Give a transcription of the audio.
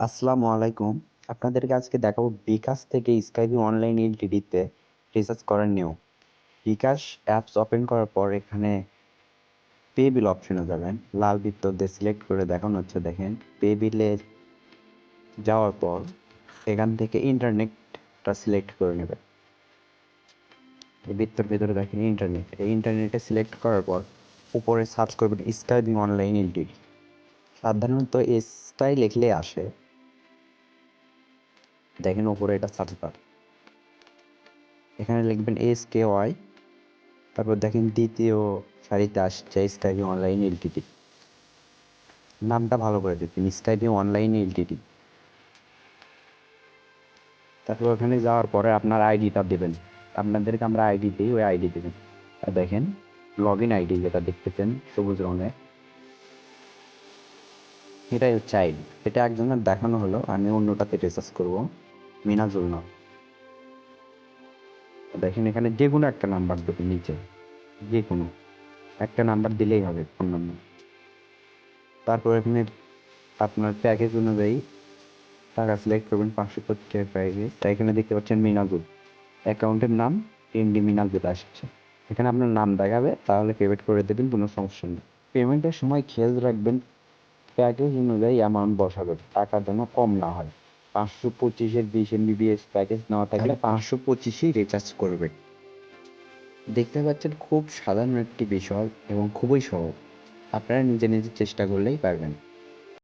আসসালামু আলাইকুম। আপনাদেরকে আজকে দেখাবো বিকাশ থেকে স্কাইপি অনলাইন এলটিডিতে রিচার্জ করার নিয়ম। বিকাশ অ্যাপস ওপেন করার পর এখানে পে বিল অপশনে যাবেন। লাল বৃত্ত দিয়ে সিলেক্ট করে দেখানো হচ্ছে দেখেন। পে বিলে যাওয়ার পর এখান থেকে ইন্টারনেটটা সিলেক্ট করে নেবেন। এই বৃত্তের ভিতরে দেখেন ইন্টারনেট। এই ইন্টারনেটে সিলেক্ট করার পর উপরে সার্চ করবেন স্কাইপি অনলাইন এলটিডি। সাধারণত এসটাই লিখলে আসে। দেখেন ওপরে এটা সার্চ বার এখানে লিখবেন এস কে ওয়াই তারপর দেখেন দ্বিতীয় সারিতে আসছে স্কাইপি অনলাইন এলটিডি নামটা ভালো করে দেখবেন স্কাইপি অনলাইন এলটিডি তারপর ওখানে যাওয়ার পরে আপনার আইডিটা দেবেন। আপনাদেরকে আমরা আইডি দিই, ওই আইডি দেবেন। আর দেখেন লগ ইন আইডি যেটা দেখতেছেন, সবুজ রঙের। হচ্ছে আইডি এটা একজনের দেখানো হলো, আমি অন্যটাতে রিসার্চ করব। মিনাজুল নাম। দেখেন এখানে যে কোনো একটা নাম্বার দেবেন নিচে। যে কোনো। একটা নাম্বার দিলেই হবে ফোন নাম্বার তারপর এখানে আপনার প্যাকেজ অনুযায়ী টাকা সিলেক্ট করবেন পাঁচশো পঁচিশ প্যাকেজ তা এখানে দেখতে পাচ্ছেন মিনাজুল। অ্যাকাউন্টের নাম এমডি মিনাজুল আসছে। এখানে আপনার নাম দেখাবে, তাহলে পেমেন্ট করে দেবেন, কোনো সমস্যা নেই। পেমেন্টের সময় খেয়াল রাখবেন প্যাকেজ অনুযায়ী অ্যামাউন্ট বসাবেন টাকা যেন কম না হয়। পাঁচশো পঁচিশের বিশ এমবিবিএস প্যাকেজ না থাকলে পাঁচশো পঁচিশেই রিচার্জ করবেন দেখতে পাচ্ছেন খুব সাধারণ একটি বিষয় এবং খুবই সহজ। আপনারা নিজে নিজে চেষ্টা করলেই পারবেন।